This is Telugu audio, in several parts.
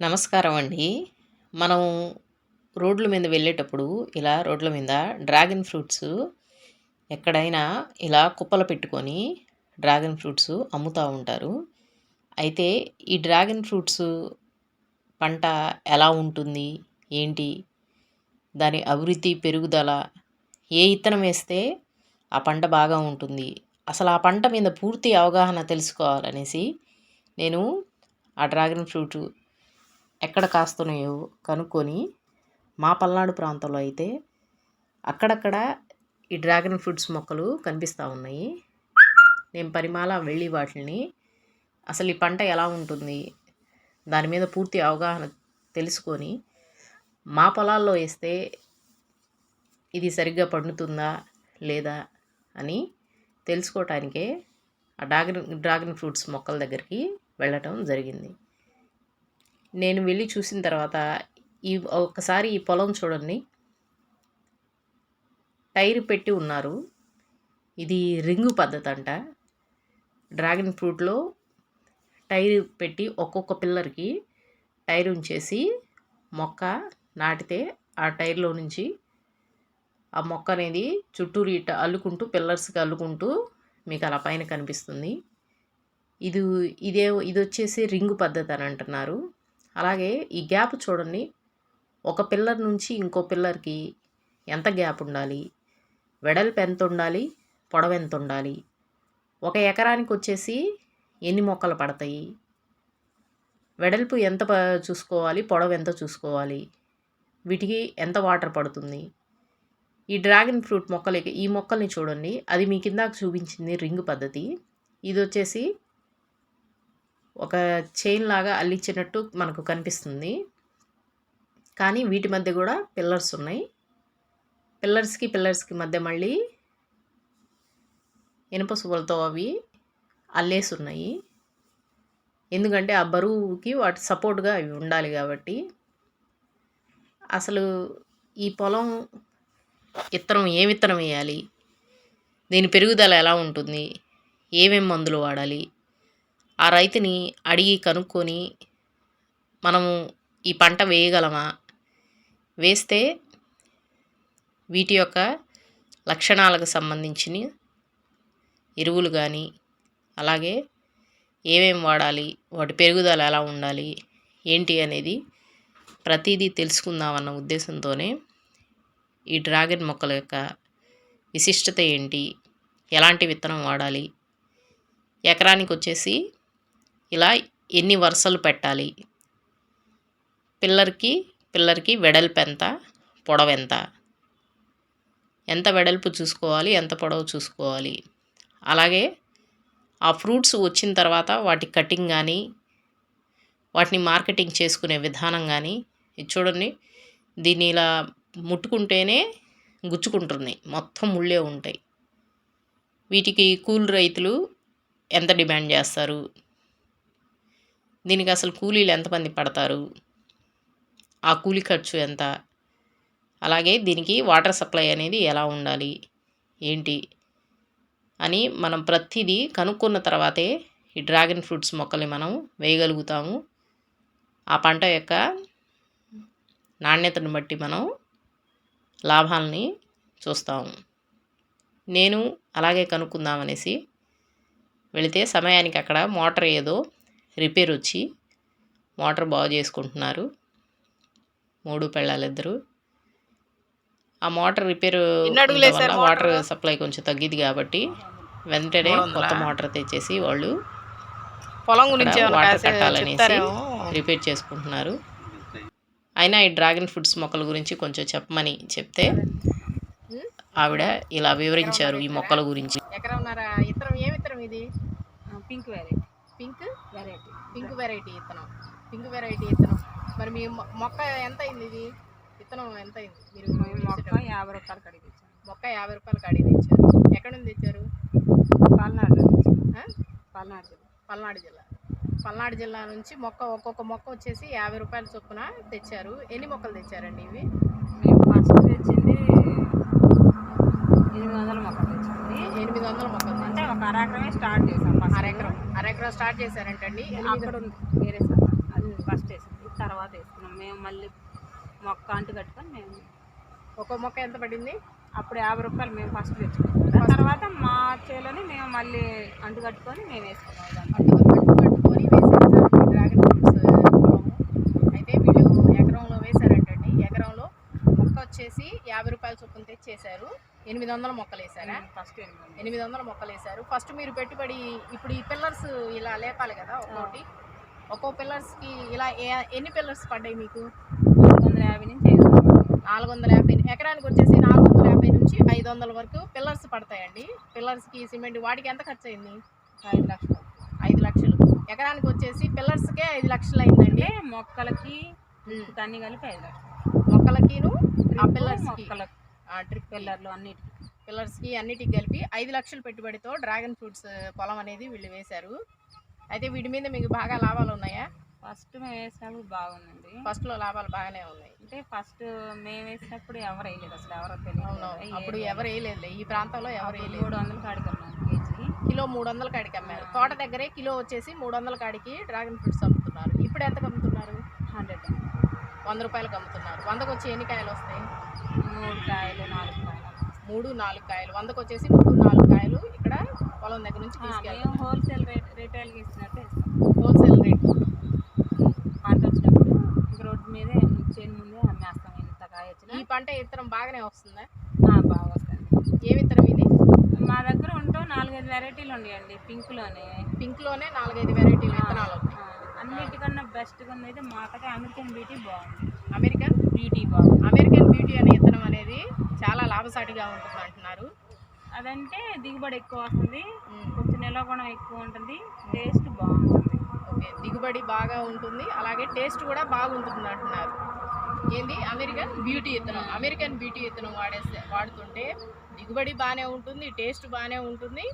నమస్కారం అండి. మనం రోడ్ల మీద వెళ్ళేటప్పుడు ఇలా రోడ్ల మీద డ్రాగన్ ఫ్రూట్స్ ఎక్కడైనా ఇలా కుప్పలు పెట్టుకొని డ్రాగన్ ఫ్రూట్స్ అమ్ముతూ ఉంటారు. అయితే ఈ డ్రాగన్ ఫ్రూట్స్ పంట ఎలా ఉంటుంది? ఏంటి? దాని అభివృద్ధి పెరుగుదల ఏ ఇత్తనం వేస్తే ఆ పంట బాగా ఉంటుంది? అసలు ఆ పంట మీద పూర్తి అవగాహన తెలుసుకోవాలనేసి నేను ఆ డ్రాగన్ ఫ్రూట్ ఎక్కడ కాస్తున్నాయో కనుక్కొని మా పల్నాడు ప్రాంతంలో అయితే అక్కడక్కడ ఈ డ్రాగన్ ఫ్రూట్స్ మొక్కలు కనిపిస్తూ ఉన్నాయి. నేను పరిమాల వెళ్ళి వాటిని అసలు ఈ పంట ఎలా ఉంటుంది దాని మీద పూర్తి అవగాహన తెలుసుకొని మా పొలాల్లో వేస్తే ఇది సరిగ్గా పండుతుందా లేదా అని తెలుసుకోవటానికే ఆ డ్రాగన్ డ్రాగన్ ఫ్రూట్స్ మొక్కల దగ్గరికి వెళ్ళటం జరిగింది. నేను వెళ్ళి చూసిన తర్వాత ఈ ఒక్కసారి ఈ పొలం చూడండి. టైర్ పెట్టి ఉన్నారు. ఇది రింగు పద్ధతి అంట డ్రాగన్ ఫ్రూట్లో టైర్ పెట్టి ఒక్కొక్క పిల్లర్కి టైర్ ఉంచేసి మొక్క నాటితే ఆ టైర్లో నుంచి ఆ మొక్క అనేది చుట్టూరు ఇట్ట అల్లుకుంటూ పిల్లర్స్కి అల్లుకుంటూ మీకు అలా పైన కనిపిస్తుంది. ఇది ఇదే ఇది వచ్చేసి రింగు పద్ధతి అని అంటున్నారు అలాగే ఈ గ్యాప్ చూడండి. ఒక పిల్లర్ నుంచి ఇంకో పిల్లర్కి ఎంత గ్యాప్ ఉండాలి? వెడల్పు ఎంత ఉండాలి? పొడవు ఎంత ఉండాలి? ఒక ఎకరానికి వచ్చేసి ఎన్ని మొక్కలు పడతాయి? వెడల్పు ఎంత చూసుకోవాలి? పొడవు ఎంత చూసుకోవాలి? వీటికి ఎంత వాటర్ పడుతుంది? ఈ డ్రాగన్ ఫ్రూట్ మొక్కలకి ఈ మొక్కల్ని చూడండి. అది మీ కిందాక చూపించింది రింగ్ పద్ధతి. ఇది వచ్చేసి ఒక చైన్ లాగా అల్లించినట్టు మనకు కనిపిస్తుంది. కానీ వీటి మధ్య కూడా పిల్లర్స్ ఉన్నాయి. పిల్లర్స్కి పిల్లర్స్కి మధ్య మళ్ళీ ఇనుప సువ్వలతో అవి అల్లేసి ఉన్నాయి. ఎందుకంటే ఆ బరువుకి వాటి సపోర్ట్గా అవి ఉండాలి కాబట్టి. అసలు ఈ పొలం విత్తనం ఏ విత్తనం వేయాలి? దీని పెరుగుదల ఎలా ఉంటుంది? ఏమేమి మందులు వాడాలి? ఆ రైతుని అడిగి కనుక్కొని మనము ఈ పంట వేయగలమా? వేస్తే వీటి యొక్క లక్షణాలకు సంబంధించిన ఎరువులు కానీ అలాగే ఏమేమి వాడాలి? వాటి పెరుగుదల ఎలా ఉండాలి? ఏంటి అనేది ప్రతిదీ తెలుసుకుందామన్న ఉద్దేశంతోనే ఈ డ్రాగన్ మొక్కల యొక్క విశిష్టత ఏంటి? ఎలాంటి విత్తనం వాడాలి? ఎకరానికి వచ్చేసి ఇలా ఎన్ని వరుసలు పెట్టాలి? పిల్లర్కి పిల్లర్కి వెడల్పు ఎంత? పొడవు ఎంత? ఎంత వెడల్పు చూసుకోవాలి? ఎంత పొడవు చూసుకోవాలి? అలాగే ఆ ఫ్రూట్స్ వచ్చిన తర్వాత వాటి కటింగ్ కానీ వాటిని మార్కెటింగ్ చేసుకునే విధానం కానీ చూడండి. దీన్ని ఇలా ముట్టుకుంటేనే గుచ్చుకుంటున్నాయి మొత్తం ముళ్ళే ఉంటాయి. వీటికి కూల్ రైతులు ఎంత డిమాండ్ చేస్తారు? దీనికి అసలు కూలీలు ఎంతమంది పడతారు? ఆ కూలీ ఖర్చు ఎంత? అలాగే దీనికి వాటర్ సప్లై అనేది ఎలా ఉండాలి? ఏంటి? అని మనం ప్రతిదీ కనుక్కున్న తర్వాతే ఈ డ్రాగన్ ఫ్రూట్స్ మొక్కల్ని మనం వేయగలుగుతాము. ఆ పంట యొక్క నాణ్యతను బట్టి మనం లాభాలని చూస్తాము. నేను అలాగే కనుక్కుందామనేసి వెళితే సమయానికి అక్కడ మోటార్ ఏదో రిపేర్ వచ్చి మోటార్ బాగు చేసుకుంటున్నారు. మూడు పెళ్ళాలిద్దరు. ఆ మోటార్ రిపేర్ వాటర్ సప్లై కొంచెం తగ్గిద్ది కాబట్టి వెంటనే కొత్త మోటార్ తెచ్చేసి వాళ్ళు పొలం గురించి వాటర్ కట్టాలనేసి రిపేర్ చేసుకుంటున్నారు. అయినా ఈ డ్రాగన్ ఫ్రూట్స్ మొక్కల గురించి కొంచెం చెప్పమని చెప్తే ఆవిడ ఇలా వివరించారు ఈ మొక్కల గురించి. ఎకరన్నర ఇత్తనం ఏమి ఇత్తనం ఇది pink variety pink variety. Pink variety ఇత్తనం. పింక్ వెరైటీ ఇత్తనం. మరి మీ మొక్క ఎంత అయింది ఇది? విత్తనం ఎంత అయింది మీరు మొక్క? యాభై రూపాయలు కడిగి ఇచ్చాను మొక్క యాభై రూపాయలు కడిగి తెచ్చారు. ఎక్కడ నుంచి తెచ్చారు? పల్నాడు? పల్నాడు జిల్లా. పల్నాడు జిల్లా. పల్నాడు జిల్లా నుంచి మొక్క ఒక్కొక్క మొక్క వచ్చేసి యాభై రూపాయల చొప్పున తెచ్చారు. ఎన్ని మొక్కలు తెచ్చారండి ఇవి? మేము ఫస్ట్ తెచ్చింది ఎనిమిది వందల మొక్కలు తెచ్చింది ఎనిమిది వందల మొక్కలు అంటే ఒక అరెకరమే స్టార్ట్ చేసాం అరెకరం అరెకరం స్టార్ట్ చేశారంటండి. అక్కడ ఉంది వేరే అది ఫస్ట్ వేసింది తర్వాత వేసుకున్నాం. మేము మళ్ళీ మొక్క అంటు కట్టుకొని మేము ఒక్కో మొక్క ఎంత పడింది? అప్పుడు యాభై రూపాయలు మేము ఫస్ట్ తెచ్చుకున్నాం తర్వాత మా చేలోని మేము మళ్ళీ అంటు కట్టుకొని మేము వేసుకున్నాం అడ్డు కట్టుకొని డ్రాగన్ ఫ్రూట్స్ అయితే వీళ్ళు ఎకరంలో వేశారంటండి. ఎకరంలో మొక్క వచ్చేసి యాభై రూపాయల చొప్పున తెచ్చేశారు. ఎనిమిది వందల మొక్కలు వేసారా ఫస్ట్ ఎనిమిది వందల మొక్కలు వేశారు ఫస్ట్ మీరు పెట్టుబడి ఇప్పుడు ఈ పిల్లర్స్ ఇలా లేపాలి కదా ఒక్కొక్కటి ఒక్కో పిల్లర్స్కి ఇలా ఎన్ని పిల్లర్స్ పడ్డాయి మీకు? నాలుగు వందల యాభై నుంచి. నాలుగు వందల యాభై ఎకరానికి వచ్చేసి నాలుగు వందల యాభై నుంచి ఐదు వందల వరకు పిల్లర్స్ పడతాయండి. పిల్లర్స్కి సిమెంట్ వాటికి ఎంత ఖర్చు అయింది ఐదు లక్షలు. ఐదు లక్షలు. ఎకరానికి వచ్చేసి పిల్లర్స్కే ఐదు లక్షలు అయిందండి మొక్కలకి అన్ని కలిపి ఐదు లక్షలు. మొక్కలకిను ఆ డ్రిప్ పిల్లర్స్కి. మొక్కలకి. డ్రిప్ పిల్లర్లు అన్నిటికి పిల్లర్స్కి అన్నిటికి కలిపి ఐదు లక్షల పెట్టుబడితో డ్రాగన్ ఫ్రూట్స్ పొలం అనేది వీళ్ళు వేశారు. అయితే వీటి మీద మీకు బాగా లాభాలు ఉన్నాయా? ఫస్ట్ మేము వేసినప్పుడు బాగుందండి. ఫస్ట్లో లాభాలు బాగానే ఉన్నాయి. అంటే ఫస్ట్ మేము వేసినప్పుడు ఎవరు వేయలేదు అసలు ఎవరో తెలియదు అప్పుడు ఎవరు వేయలేదులే. ఈ ప్రాంతంలో ఎవరు వేయలేదు. మూడు వందలు కాడికన్నాం కేజీ. కిలో మూడు వందల కాడికి అమ్మారు తోట దగ్గరే కిలో వచ్చేసి మూడు వందల కాడికి డ్రాగన్ ఫ్రూట్స్ అమ్ముతున్నారు. ఇప్పుడు ఎంత అమ్ముతున్నారు? హండ్రెడ్ వంద రూపాయలకు అమ్ముతున్నారు. వందకు వచ్చి ఎన్ని కాయలు వస్తాయి? మూడు కాయలు నాలుగు కాయలు. మూడు నాలుగు కాయలు. వందకు వచ్చేసి మూడు నాలుగు కాయలు ఇక్కడ పొలం దగ్గర నుంచి హోల్సేల్ రేట్ రిటైల్కి ఇచ్చినట్టు హోల్సేల్ రేట్ పంట వచ్చినప్పుడు ఇంక రోడ్డు మీదే చేను ముందే అమ్మేస్తాం. ఇంత కాయ వచ్చినా ఈ పంట విత్తనం బాగానే వస్తుందా? బాగా వస్తుంది. ఏ విత్తనం ఇది? మా దగ్గర ఉంటాం నాలుగైదు వెరైటీలు ఉన్నాయండి. పింక్లోనే పింక్లోనే నాలుగైదు వెరైటీల విత్తనాలు అన్నిటికన్నా బెస్ట్గా ఉన్నది మాకైతే అమెరికన్ బ్యూటీ బాగుంది. అమెరికన్ బ్యూటీ బాగుంది అమెరికన్ బ్యూటీ అనే విత్తనం అనేది చాలా లాభసాటిగా ఉంటుంది అంటున్నారు. అదంటే దిగుబడి ఎక్కువ వస్తుంది. కొంచెం నిల్వ గుణం ఎక్కువ ఉంటుంది. టేస్ట్ బాగుంటుంది. ఓకే దిగుబడి బాగా ఉంటుంది. అలాగే టేస్ట్ కూడా బాగుంటుంది అంటున్నారు. ఏంది? అమెరికన్ బ్యూటీ విత్తనం అమెరికన్ బ్యూటీ విత్తనం వాడేస్తే వాడుతుంటే దిగుబడి బాగానే ఉంటుంది టేస్ట్ బాగానే ఉంటుంది.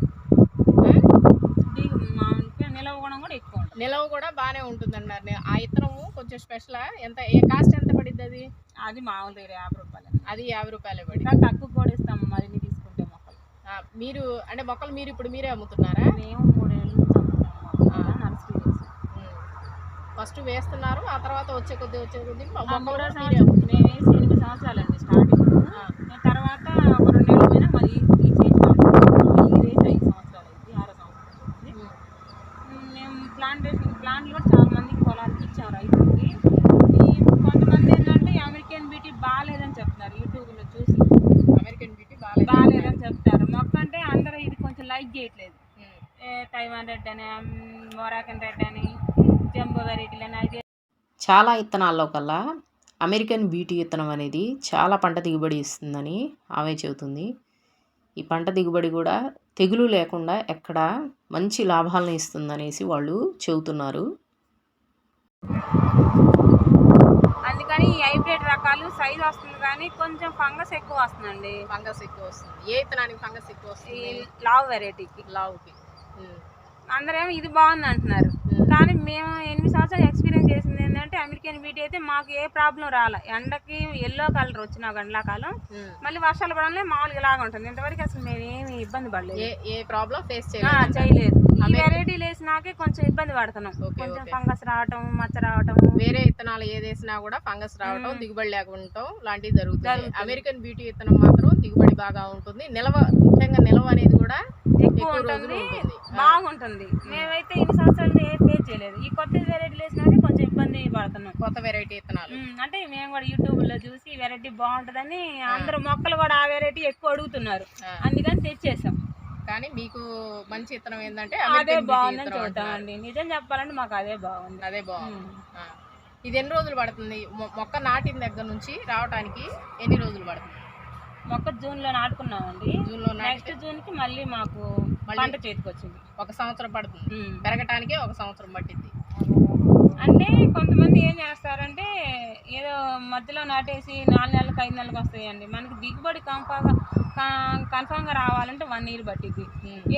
నిల్వ గుణం కూడా ఎక్కువ ఉంటుంది నిలవ కూడా బాగానే ఉంటుంది అన్నారు ఆ విత్తనము కొంచెం స్పెషల్? ఎంత ఏ కాస్ట్ ఎంత పడిద్ది అది? అది మామూలు దగ్గర యాభై రూపాయలు అది యాభై రూపాయలే పడి తక్కువ కూడా ఇస్తాం మరిన్ని తీసుకుంటే మొక్కలు? మీరు అంటే మొక్కలు మీరు ఇప్పుడు మీరే అమ్ముతున్నారా? మేము మూడేళ్ళు నర్సరీ ఫస్ట్ వేస్తున్నారు ఆ తర్వాత వచ్చే కొద్ది వచ్చే కొద్ది మూడో మీరే సంవత్సరం. మేము వేసి ఎనిమిది సంవత్సరాలండి స్టార్టింగ్ తర్వాత ఒక రెండు నెలలు పోయినా మళ్ళీ ఈ చేసి ఇది వేసి ఐదు సంవత్సరాలు అయింది ఆరో సంవత్సరం అయింది. ఉమ్. ఉమ్, మేము ప్లాంటేషన్ ప్లాంట్లు కూడా చాలా మందికి పొలానికి ఇచ్చాం రైతులకి ఈ కొంతమంది ఏంటంటే అమెరికన్ బ్యూటీ బాగాలేదని చెప్తున్నారు యూట్యూబ్లో చూసి అమెరికన్ బ్యూటీ బాగాలేదు బాగాలేదని చెప్తారు మొక్క అంటే అందరూ ఇది కొంచెం లైక్ చేయట్లేదు ఉమ్. ఏ తైవాన్ రెడ్ అని మొరాకన్ రెడ్ అని జంబో వెరైటీలు అని అది చాలా విత్తనాల్లో కల్లా అమెరికన్ బ్యూటీ విత్తనం అనేది చాలా పంట దిగుబడి ఇస్తుందని ఆమె చెబుతుంది. ఈ పంట దిగుబడి కూడా తెగులు లేకుండా ఎక్కడ మంచి లాభాలను ఇస్తుందనేసి వాళ్ళు చెబుతున్నారు. అందుకని ఈ హైబ్రిడ్ రకాలు సైజ్ వస్తుంది కానీ కొంచెం ఫంగస్ ఎక్కువ వస్తుందండి. ఫంగస్ ఎక్కువ వస్తుంది. ఏ విత్తనానికి ఫంగస్ ఎక్కువ ఈ వస్తుంది లావ్ వెరైటీకి. లావుకి. అందరేమో ఇది బాగుంది అంటున్నారు. కానీ మేము ఎనిమిది సంవత్సరాలు ఎక్స్పీరియన్స్ చేసింది ఏంటంటే అమెరికన్ బ్యూటీ అయితే మాకు ఏ ప్రాబ్లం రాలే. ఎండకి ఎల్లో కలర్ వచ్చిన ఉమ్. మళ్ళీ వర్షాలు పడంలో మామూలుగా ఇలాగ ఉంటుంది. ఇంతవరకు అసలు మేము ఏమి ఇబ్బంది పడలేదు. ఏ ప్రాబ్లం ఫేస్ చేయలేదు. ఈ వెరైటీలు వేసినాకే కొంచెం ఇబ్బంది పడుతున్నాం. కొంచెం. ఫంగస్ రావటం మచ్చ రావటం. వేరే విత్తనాలు ఏది వేసినా కూడా ఫంగస్ రావటం. దిగుబడి లేకుండటం లాంటివి జరుగుతుంది జరుగుతుంది. అమెరికన్ బ్యూటీ విత్తనం మాత్రం దిగుబడి బాగా ఉంటుంది. నిల్వ ముఖ్యంగా నిల్వ అనేది కూడా ఉంటుంది. బాగుంటుంది. మేమైతే ఇన్ని సంవత్సరాలు ఏ ఫేస్ చేయలేదు. ఈ కొత్త వెరైటీలు వేసినాకే కొంచెం ఇబ్బంది పడుతున్నాం. కొత్త వెరైటీ విత్తనాలు. అంటే మేము కూడా యూట్యూబ్లో చూసి వెరైటీ బాగుంటుందని అందరూ మొక్కలు కూడా ఆ వెరైటీ ఎక్కువ అడుగుతున్నారు. అందుకని తెచ్చేసాం. కానీ మీకు మంచి విత్తనం ఏంటంటే అదే బాగుందని. చూద్దామండి. నిజం చెప్పాలంటే మాకు అదే బాగుంది. అదే బాగుంది. ఇది ఎన్ని రోజులు పడుతుంది? మొక్క నాటిన దగ్గర నుంచి రావడానికి ఎన్ని రోజులు పడుతుంది? మొక్క జూన్లో నాటుకున్నామండి. జూన్లో నాటి నెక్స్ట్ జూన్కి మళ్ళీ మాకు మళ్ళీ- పంట చేతికి వచ్చింది ఒక సంవత్సరం పడుతుంది. పెరగటానికే ఒక సంవత్సరం పట్టింది అంటే కొంతమంది ఏం చేస్తారంటే ఏదో మధ్యలో నాటేసి నాలుగు నెలలకు ఐదు నెలలకు వస్తాయండి. మనకి దిగుబడి కంఫాగా కన్ఫామ్గా రావాలంటే వన్ ఇయర్ పట్టింది.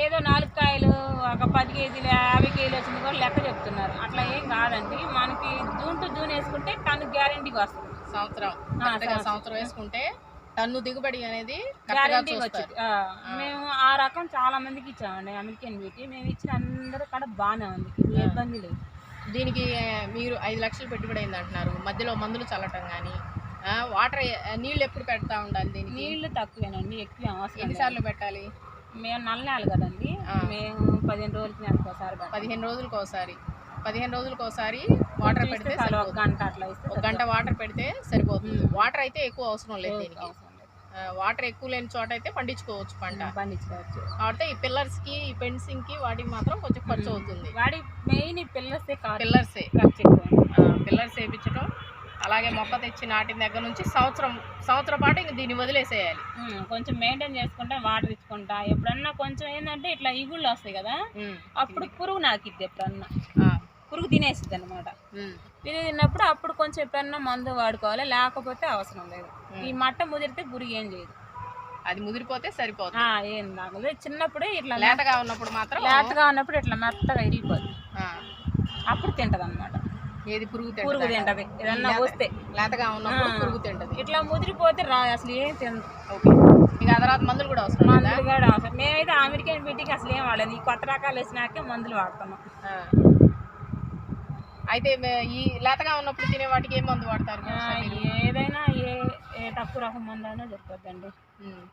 ఏదో నాలుగు కాయలు ఒక పది కేజీలు యాభై కేజీలు వచ్చింది కూడా లెక్క చెప్తున్నారు. అట్లా ఏం కాదండి. మనకి జూన్ టు జూన్ వేసుకుంటే టన్ను గ్యారంటీగా వస్తుంది. సంవత్సరం. సంవత్సరం వేసుకుంటే టన్ను దిగుబడి అనేది వచ్చింది. మేము ఆ రకం చాలా మందికి ఇచ్చామండి అమెరికన్ బ్యూటీ మేము ఇచ్చిన అందరూ కూడా బాగానే ఉంది ఏ ఇబ్బంది లేదు. దీనికి మీరు ఐదు లక్షలు పెట్టుబడి అయింది అంటున్నారు. మధ్యలో మందులు చల్లటం కానీ వాటర్ నీళ్ళు ఎప్పుడు పెడతా ఉండాలి దీనికి? నీళ్ళు తక్కువేనండి ఎక్కువ అవసరం. ఎన్నిసార్లు పెట్టాలి? మేము నల్లాలి కదండి ఆ. మేము పదిహేను రోజులకి నెలకు ఒకసారి. పదిహేను రోజులకు ఒకసారి. పదిహేను రోజులకు ఒకసారి వాటర్ పెడితే ఒక. గంట అట్లా ఒక గంట వాటర్ పెడితే సరిపోతుంది. వాటర్ అయితే ఎక్కువ అవసరం లేదు. దీనికి. వాటర్ ఎక్కువ లేని చోట అయితే పండించుకోవచ్చు పంట. పండించుకోవచ్చు. కాబట్టి ఈ పిల్లర్స్కి ఈ ఫెన్సింగ్కి వాటికి మాత్రం కొంచెం ఖర్చు అవుతుంది. వాడి మెయిన్ పిల్లర్సే పిల్లర్సే పిల్లర్స్ వేయించడం అలాగే మొక్క తెచ్చి నాటిన దగ్గర నుంచి సంవత్సరం సంవత్సరం పాటు ఇంక దీన్ని వదిలేసేయాలి. కొంచెం మెయింటైన్ చేసుకుంటా వాటర్ ఇచ్చుకుంటా ఎప్పుడన్నా కొంచెం ఏంటంటే ఇట్లా ఇగుళ్ళు వస్తాయి కదా. అప్పుడు పురుగు నాకిద్ది ఎప్పుడన్నా. పురుగు తినేసిద్ది అనమాట పురుగు తిన్నప్పుడు అప్పుడు కొంచెం ఎప్పుడన్నా మందు వాడుకోవాలి? లేకపోతే అవసరం లేదు. ఈ మట్ట ముదిరితే పురుగు ఏం చేయదు అది ముదిరిపోతే సరిపోతుంది ఏం నాకు చిన్నప్పుడే ఇట్లా లేతగా ఉన్నప్పుడు మాత్రం లేతగా ఉన్నప్పుడు ఇట్లా మెత్తగా ఇరిగిపోద్ది. ఆ, అప్పుడు తింటది అనమాట ఏది పురుగు పురుగు తింటది. ఏదన్నా వస్తే. లేతగా ఉన్నప్పుడు. పురుగు తింటది. ఇట్లా ముదిరిపోతే రా అసలు ఏం తినదు ఓకే. ఇక ఆ తర్వాత మందులు కూడా అవసరం మందులు కూడా అవసరం. మేమైతే అమెరికన్ బ్యూటీకి అసలు ఏం వాడలేదు. ఈ కొత్త రకాలు వేసినాకే మందులు వాడుతున్నాం. అయితే ఈ లేతగా ఉన్నప్పుడు తినే వాటికి ఏం మందు వాడతారు? ఏదైనా ఏ ఏ తక్కువ రకం మందు అయినా సరిపోద్దండి. ఉమ్,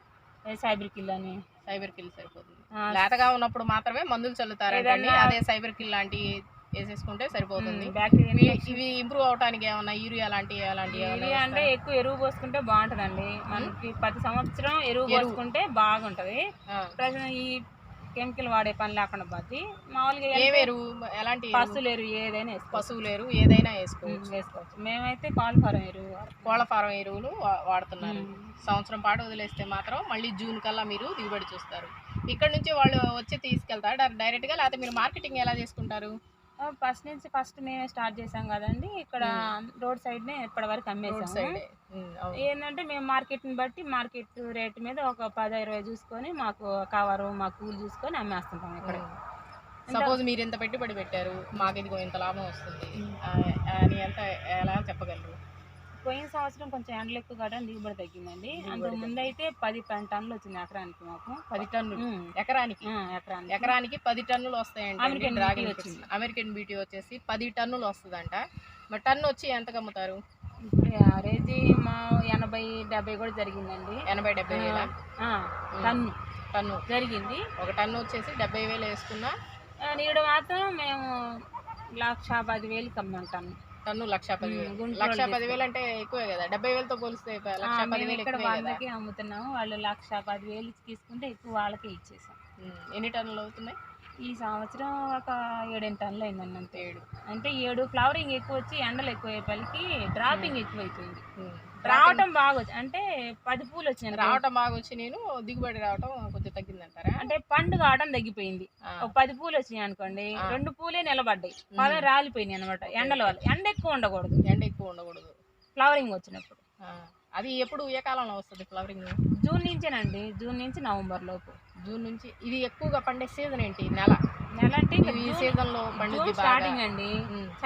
ఏ సైబర్ కిల్ అని. సైబర్ కిల్ సరిపోతుంది. లేతగా ఉన్నప్పుడు మాత్రమే మందులు చల్లుతారండి అదే సైబర్ కిల్ లాంటివి వేసేసుకుంటే సరిపోతుంది. బ్యాక్టీరియా ఇవి- ఇంప్రూవ్ అవడానికి ఏమన్నా యూరియా లాంటి అలాంటి ఇది అంటే ఎక్కువ ఎరువు పోసుకుంటే బాగుంటుందండి. మనకి ప్రతి సంవత్సరం ఎరువు. పోసుకుంటే బాగుంటది. ఈ కెమికల్ వాడే పని లేకుండా పోద్ది మామూలుగా ఏ వేరు? ఎలాంటి ఎరువు? పసులు ఎరువు ఏదైనా పశువుల ఎరువు ఏదైనా వేసుకోవచ్చు. వేసుకోవచ్చు. మేమైతే కాల్ఫారం ఎరువు వాడతాం. కోళ్ళ ఫారం ఎరువులు వాడుతున్నారు. సంవత్సరం పాటు వదిలేస్తే మాత్రం మళ్ళీ జూన్ కల్లా మీరు దిగుబడి చూస్తారు. ఇక్కడ నుంచి వాళ్ళు వచ్చి తీసుకెళ్తారు. డైరెక్ట్గా లేకపోతే మీరు మార్కెటింగ్ ఎలా చేసుకుంటారు? ఫస్ట్ నుంచి ఫస్ట్ మేమే స్టార్ట్ చేసాం కదండి. ఇక్కడ రోడ్ సైడ్ నే ఇప్పటి వరకు అమ్మేసాము అవును. ఏంటంటే మేము మార్కెట్ని బట్టి మార్కెట్ రేట్ మీద ఒక పది ఇరవై చూసుకొని మాకు కవరు మా కూలి చూసుకొని అమ్మేస్తుంటాం ఇక్కడ. సపోజ్ మీరు ఎంత పెట్టుబడి పెట్టారు మాకు ఇదిగో ఇంత లాభం వస్తుంది. అని ఎంత ఎలా చెప్పగలరు? పోయిన సంవత్సరం కొంచెం ఎండలు ఎక్కువ కావడం దిగుబడి తగ్గిందండి. అంతకు ముందు అయితే పది పది టన్నులు వచ్చింది ఎకరానికి మాకు. పది టన్నులు. ఎకరానికి? ఎకరానికి. ఎకరానికి పది టన్నులు వస్తాయండి అమెరికన్ ఫ్రూట్స్. వచ్చింది. అమెరికన్ బ్యూటీ వచ్చేసి పది టన్నులు వస్తుందంట. మరి టన్ను వచ్చి ఎంత అమ్ముతారు? యావరేజ్ మా ఎనభై డెబ్బై కూడా జరిగిందండి. ఎనభై డెబ్బై వేల? టన్ను. టన్ను. జరిగింది. ఒక టన్ను వచ్చేసి డెబ్బై వేలు వేసుకున్నా? నీడ మాత్రం మేము లక్ష పది వేలకి అమ్మంటాను టన్ను లక్ష పదివేలు. లక్ష పదివేలు అంటే ఎక్కువే కదా? డెబ్బై వేలతో పోలిస్తే లక్ష పదివేలు ఇక్కడ వందకి అమ్ముతున్నాము. వాళ్ళు లక్ష పది వేలు తీసుకుంటే ఎక్కువ వాళ్ళకే ఇచ్చేసాం. ఎన్ని టన్నులు అవుతున్నాయి? ఈ సంవత్సరం ఒక ఏడెనిమిది టన్నులు అయిందండి అంతే ఏడు. అంటే ఏడు ఫ్లవరింగ్ ఎక్కువ వచ్చి ఎండలు ఎక్కువ అయ్యేపల్లికి డ్రాపింగ్ ఎక్కువ అయిపోయింది. రావటం బాగా అంటే పది పూలు వచ్చినాయి రావటం బాగా వచ్చి నేను దిగుబడి రావటం కొంచెం తగ్గిందంటారా? అంటే పండు కావడం తగ్గిపోయింది. ఒక పది పూలు వచ్చినాయి అనుకోండి రెండు పూలే నిలబడ్డాయి. పదవి రాలిపోయినాయి అనమాట ఎండల వల్ల ఎండ ఎక్కువ ఉండకూడదు. ఎండ ఎక్కువ ఉండకూడదు. ఫ్లవరింగ్ వచ్చినప్పుడు. అది ఎప్పుడు ఏ కాలంలో వస్తుంది ఫ్లవరింగ్? జూన్ నుంచేనండి. జూన్ నుంచి నవంబర్ లోపు. జూన్ నుంచి ఇది ఎక్కువగా పండే సీజన్ ఏంటి? నెల. నెల అంటే ఈ జూన్- సీజన్లో బాగా. స్టార్టింగ్ అండి.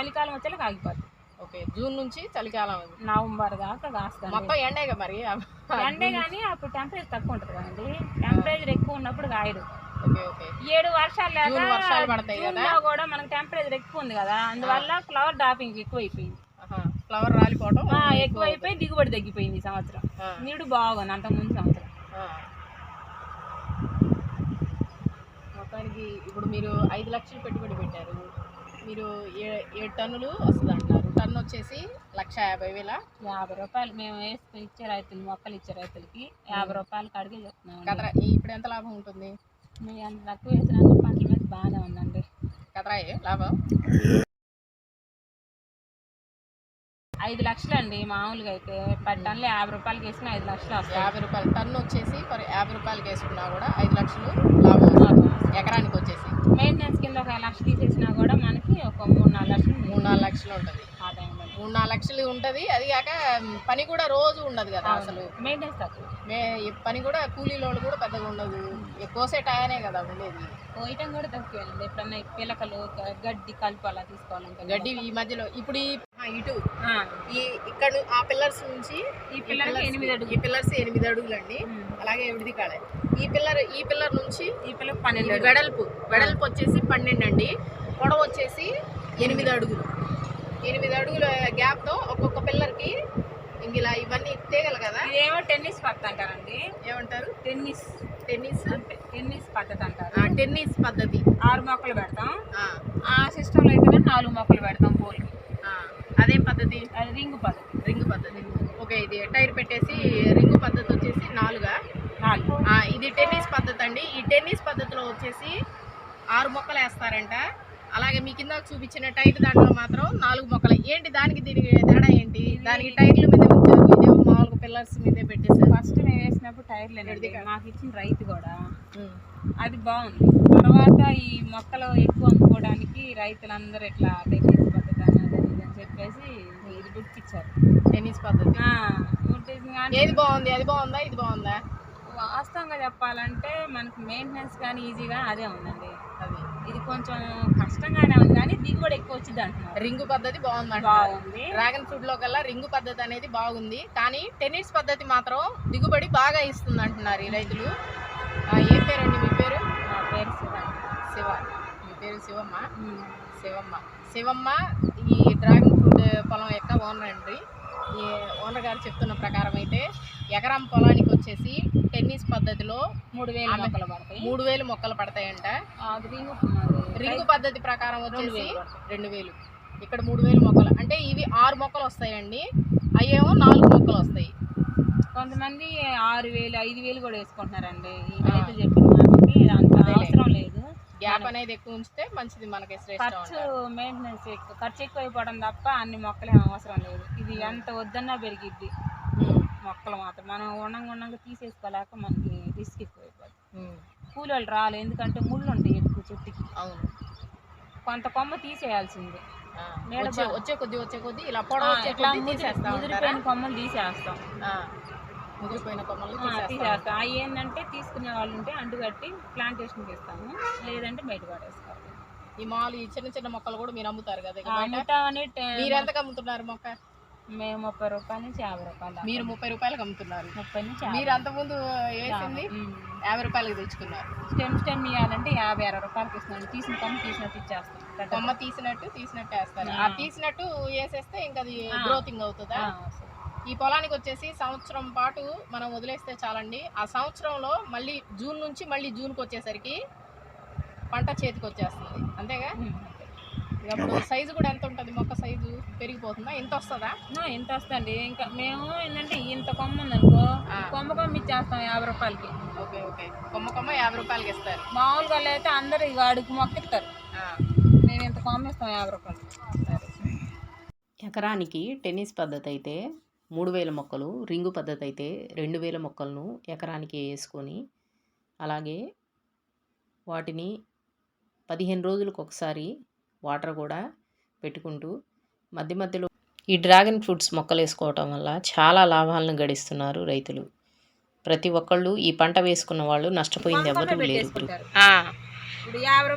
చలికాలం వచ్చేలా ఆగిపోద్ది. ఓకే జూన్ నుంచి చలికాలం. నవంబర్ దాకా కాస్తాను మొత్తం ఎండేగా మరి. ఎండే కానీ అప్పుడు టెంపరేచర్ తక్కువ ఉంటుంది కదండి. టెంపరేచర్ ఎక్కువ ఉన్నప్పుడు కాయదు. ఏడు వర్షాలు జూన్ వర్షాలు పడతాయి కూడా మనకు టెంపరేచర్ ఎక్కువ ఉంది కదా. అందువల్ల ఫ్లవర్ డాపింగ్ ఎక్కువ అయిపోయింది ఫ్లవర్ రాలిపోవడం ఎక్కువ అయిపోయి దిగుబడి తగ్గిపోయింది ఈ సంవత్సరం. నీడు బాగుంది అంత ముందు సంవత్సరం. మొత్తానికి ఇప్పుడు మీరు ఐదు లక్షలు పెట్టుబడి పెట్టారు. మీరు ఏ ఏడు టన్నులు వస్తుంది అంటున్నారు టన్ను వచ్చేసి లక్ష యాభై వేల? యాభై రూపాయలు. మేము వేసుకుని ఇచ్చే రైతులు మొక్కలు ఇచ్చే రైతులకి యాభై రూపాయలు కడిగే చెప్తున్నాం కదరా ఇప్పుడు ఎంత లాభం ఉంటుంది? మేము అంత తక్కువ వేసిన పంటల మీద బాగానే ఉందండి. కదరాయే లాభం? ఐదు లక్షలు అండి మామూలుగా అయితే. పది టన్నులు యాభై రూపాయలకి వేసిన ఐదు లక్షలు వస్తాయి. యాభై రూపాయలు. టన్ను వచ్చేసి మరి యాభై రూపాయలకి వేసుకున్నా కూడా ఐదు లక్షలు లాభం. ఎకరానికి వచ్చేసి. మెయింటెనెన్స్ కింద ఒక లక్ష తీసేసినా కూడా మనకి ఒక మూడు నాలుగు లక్షలు మూడు నాలుగు లక్షలు ఉంటుంది. మూడు నాలుగు లక్షలు ఉంటుంది. అది కాక పని కూడా రోజు ఉండదు కదా అసలు. మెయింటెనెన్స్ తక్కువ. మే పని కూడా కూలీలోళ్ళు కూడా పెద్దగా ఉండదు. కోసే టయానే కదా ఉండేది. పోయటం కూడా తక్కువ అండి ఎప్పుడన్నా పిలకలు గడ్డి కలుపు అలా తీసుకోవాలంటే. గడ్డి ఈ మధ్యలో ఇప్పుడు ఇటు. ఈ ఇక్కడ ఆ పిల్లర్స్ నుంచి ఈ pillars- ఎనిమిది అడుగులు. ఈ పిల్లర్స్ ఎనిమిది అడుగులండి. ఉమ్. అలాగే విడిది కాడ. ఈ పిల్లర్ ఈ పిల్లర్ నుంచి ఈ పిల్లకి పన్నెండు అడుగులు. వెడల్పు వెడల్పు వచ్చేసి పన్నెండు అండి పొడవు వచ్చేసి ఎనిమిది అడుగులు. ఎనిమిది అడుగుల గ్యాప్తో ఒక్కొక్క పిల్లర్కి ఇంక ఇలా ఇవన్నీ తీగలు కదా? ఇదేమో టెన్నిస్ పద్ధతి అంటారండి ఏమంటారు? టెన్నిస్. టెన్నిస్? టెన్నిస్ పద్ధతి అంటారు టెన్నిస్ పద్ధతి. ఆరు మొక్కలు పెడతాం. ఆ, సిస్టంలో అయితేనే నాలుగు మొక్కలు పెడతాం పోల్కి. అదేం పద్ధతి? అది రింగ్ పద్ధతి. రింగ్ పద్ధతి. ఓకే ఇది టైర్ పెట్టేసి రింగ్ పద్ధతి వచ్చేసి నాలుగా? నాలుగు. ఇది టెన్నిస్ పద్ధతి అండి ఈ టెన్నిస్ పద్ధతిలో వచ్చేసి ఆరు మొక్కలు వేస్తారంట. అలాగే మీ కింద చూపించిన టైర్ దాంట్లో మాత్రం నాలుగు మొక్కలు. ఏంటి దానికి దీనికి తేడా ఏంటి? దానికి టైర్ల మీద ఉంచారు ఇదేమో మామూలుగా పిల్లర్స్ మీదే పెట్టేశారు. ఫస్ట్ నేను వేసినప్పుడు టైర్లు కాదు. మాకు ఇచ్చిన రైతు కూడా. అది బాగుంది. తర్వాత ఈ మొక్కలు ఎక్కువ అమ్ముకోవడానికి రైతులందరూ ఇట్లా టెన్నిస్ పద్ధతి అని అది ఇది అని చెప్పేసి ఇది గుర్తించారు టెన్నిస్ పద్ధతి. ఏది బాగుంది? అది బాగుందా? ఇది బాగుందా? వాస్తవంగా చెప్పాలంటే మనకి మెయింటెనెన్స్ కానీ ఈజీగా అదే ఉందండి. ఇది కొంచెం కష్టంగానే ఉంది కానీ దిగుబడి ఎక్కువ వచ్చింది అంటున్నారు. రింగు పద్ధతి బాగుందంట బాగుంది. డ్రాగన్ ఫ్రూట్లో కల్లా రింగు పద్ధతి అనేది బాగుంది. కానీ టెన్నిస్ పద్ధతి మాత్రం దిగుబడి బాగా ఇస్తుంది అంటున్నారు ఈ రైతులు. ఏం పేరండి మీ పేరు? నా పేరు శివ. శివ. మీ పేరు శివమ్మ. శివమ్మ. శివమ్మ ఈ డ్రాగన్ ఫ్రూట్ పొలం యొక్క ఓనర్ అండి. ఓనర్ గారు చెప్తున్న ప్రకారం అయితే ఎకరం పొలానికి వచ్చేసి టెన్నిస్ పద్ధతిలో మూడు వేలు మొక్కలు పడతాయి. మూడు వేలు మొక్కలు పడతాయంట. రింగు పద్ధతి. ప్రకారం రెండు వచ్చేసి. రెండు వేలు. ఇక్కడ మూడు వేలు మొక్కలు. అంటే ఇవి ఆరు మొక్కలు వస్తాయండి. అయ్యేమో నాలుగు మొక్కలు వస్తాయి. కొంతమంది ఆరు వేలు ఐదు వేలు కూడా వేసుకుంటున్నారండి. రైతులు చెప్పిన మాటకి అంత. అవసరం లేదు. గ్యాప్ అనేది ఎక్కువ ఉంచితే మంచిది మనకి ఖర్చు. మెయింటెనెన్స్ ఎక్కువ. ఖర్చు ఎక్కువ అయిపోవడం తప్ప అన్ని మొక్కలు అవసరం లేదు. ఇది ఎంత వద్దన్నా పెరిగిద్ది. ఉమ్, మొక్కలు మాత్రం మనం ఉండంగా ఉండంగా తీసేసుకోలేక మనకి రిస్క్ ఎక్కువ అయిపోతుంది ఉమ్, కూలి వాళ్ళు రాలు ఎందుకంటే ముళ్ళు ఉంటాయి ఎక్కువ చెట్టుకి. అవును. కొంత కొమ్మ తీసేయాల్సిందే. వచ్చే కొద్ది వచ్చే కొద్ది ఇలా పొడవు వచ్చే కొమ్మలు తీసేస్తాం. ముదిరిపోయిన కొమ్మలు అవి ఏంటంటే తీసుకునే వాళ్ళు ఉంటే అంటుకట్టి ప్లాంటేషన్కి ఇస్తాము లేదంటే బయట పడేస్తాం ఈ మాలు ఈ చిన్న చిన్న మొక్కలు కూడా మీరు అమ్ముతారు కదా మీరు ఎంతకు అమ్ముతున్నారు మొక్క? మేము ముప్పై రూపాయల నుంచి యాభై రూపాయలు. మీరు ముప్పై రూపాయలకు అమ్ముతున్నారు. ముప్పై నుంచి మీరు అంత ముందు వేసింది యాభై రూపాయలకి తెచ్చుకున్నారు. స్టెమ్ స్టెమ్ ఇవ్వాలంటే యాభై అరవై రూపాయలకి ఇస్తున్నాను. తీసిన కొమ్మ తీసినట్టు ఇచ్చేస్తాం. పెద్ద కొమ్మ తీసినట్టు తీసినట్టు వేస్తారు. ఆ. తీసినట్టు వేసేస్తే ఇంకా అది. గ్రోతింగ్ అవుతుందా. ఈ పొలానికి వచ్చేసి సంవత్సరం పాటు మనం వదిలేస్తే చాలండి. ఆ సంవత్సరంలో మళ్ళీ జూన్ నుంచి మళ్ళీ జూన్కి వచ్చేసరికి పంట చేతికి వచ్చేస్తుంది. అంతేగా? అప్పుడు సైజు కూడా ఎంత ఉంటుంది? మొక్క సైజు పెరిగిపోతుందా? ఎంత వస్తుందా? ఎంత వస్తుంది ఇంకా మేము ఏంటంటే ఇంత కొమ్మ ఉందనుకో. కొమ్మ కొమ్మ ఇచ్చేస్తాం యాభై రూపాయలకి. Okay okay. కొమ్మ కొమ్మ యాభై రూపాయలకి ఇస్తారు. మామూలుగా అయితే అందరు ఇక అడుగు మొక్క ఇస్తారు. మేము ఇంత కొమ్మ ఇస్తాం యాభై రూపాయలకి. సరే. ఎకరానికి టెన్నిస్ పద్ధతి అయితే మూడు వేల మొక్కలు రింగు పద్ధతి అయితే రెండు వేల మొక్కలను ఎకరానికి వేసుకొని అలాగే వాటిని పదిహేను రోజులకు ఒకసారి వాటర్ కూడా పెట్టుకుంటూ మధ్య మధ్యలో ఈ డ్రాగన్ ఫ్రూట్స్ మొక్కలు వేసుకోవటం వల్ల చాలా లాభాలను గడిస్తున్నారు రైతులు. ప్రతి ఒక్కళ్ళు ఈ పంట వేసుకున్న వాళ్ళు నష్టపోయింది ఎవరు లేరు యాభై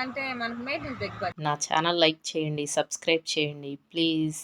అంటే మనకి తగ్గిపోతుంది నా ఛానల్ లైక్ చేయండి సబ్స్క్రైబ్ చేయండి ప్లీజ్.